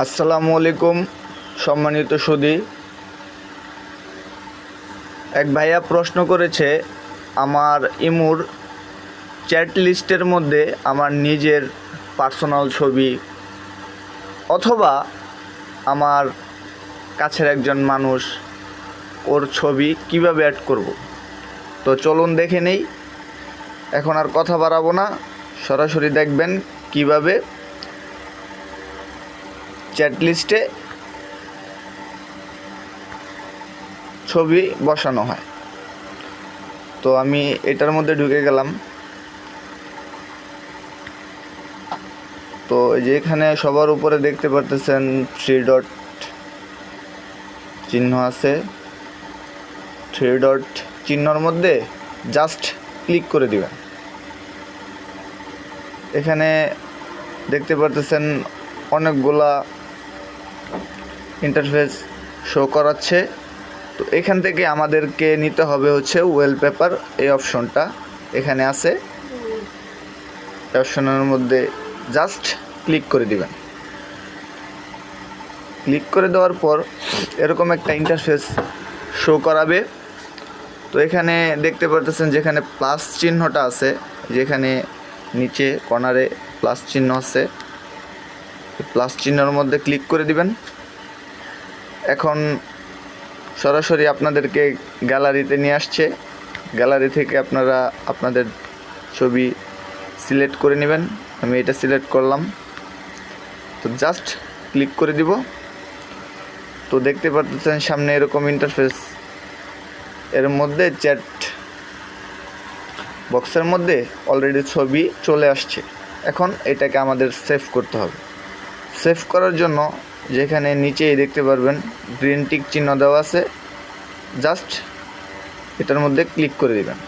আসসালামু আলাইকুম, সম্মানিত সুদী। এক ভাইয়া প্রশ্ন করেছে, আমার ইমুর চ্যাট লিস্টের মধ্যে আমার নিজের পার্সোনাল ছবি অথবা আমার কাছের একজন মানুষ, ওর ছবি কীভাবে অ্যাড করব? তো চলুন দেখে নেই, এখন আর কথা বাড়াবো না, সরাসরি দেখবেন কীভাবে চ্যাট লিস্টে ছবি বসানো হয়। তো আমি এটার মধ্যে ঢুকে গেলাম। তো এই যে এখানে সবার উপরে দেখতে পারতেছেন থ্রি ডট চিহ্ন আছে। থ্রি ডট চিহ্নর মধ্যে জাস্ট ক্লিক করে দিবেন। এখানে দেখতে পারতেছেন অনেকগুলা ইন্টারফেস শো করাচ্ছে। তো এখান থেকে আমাদেরকে নিতে হবে হচ্ছে ওয়েলপেপার এই অপশনটা এখানে আছে। অপশনের মধ্যে জাস্ট ক্লিক করে দিবেন। ক্লিক করে দেওয়ার পর এরকম একটা ইন্টারফেস শো করাবে। তো এখানে দেখতে পারতেছেন যেখানে প্লাস চিহ্নটা আছে, যেখানে নিচে কর্নারে প্লাস চিহ্ন আছে। প্লাস চিহ্নের মধ্যে ক্লিক করে দিবেন। এখন সরাসরি আপনাদেরকে গ্যালারিতে নিয়ে আসছে। গ্যালারি থেকে আপনারা আপনাদের ছবি সিলেক্ট করে নেবেন। আমি এটা সিলেক্ট করলাম। তো জাস্ট ক্লিক করে দিব। তো দেখতে পারতেছেন সামনে এরকম ইন্টারফেস। এর মধ্যে চ্যাট বক্সের মধ্যে অলরেডি ছবি চলে আসছে। এখন এটাকে আমাদের সেভ করতে হবে। সেভ করার জন্য যেখানে নিচেই দেখতে পারবেন গ্রিন টিক চিহ্ন দেওয়া আছে। জাস্ট এটার মধ্যে ক্লিক করে দেবেন।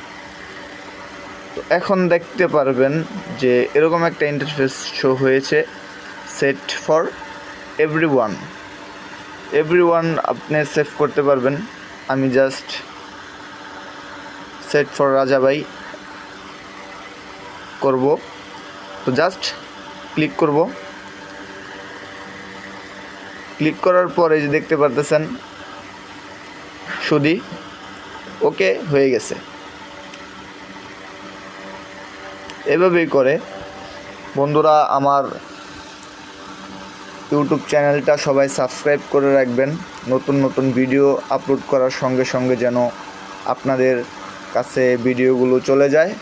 তো এখন দেখতে পারবেন যে এরকম একটা ইন্টারফেস শো হয়েছে set for every one every one আপনি সেভ করতে পারবেন। আমি জাস্ট সেট ফর রাজা ভাই করব। তো জাস্ট ক্লিক করব। ক্লিক করার পরে যে দেখতে পারতেছেন, সুদি ওকে হয়ে গেছে। এভাবেই করে বন্ধুরা আমার ইউটিউব চ্যানেলটা সবাই সাবস্ক্রাইব করে রাখবেন। নতুন নতুন ভিডিও আপলোড করার সঙ্গে সঙ্গে যেন আপনাদের কাছে ভিডিওগুলো চলে যায়।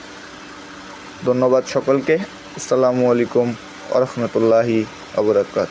ধন্যবাদ সকলকে। আসসালামু আলাইকুম আরহামতুল্লাহি আবরাকাত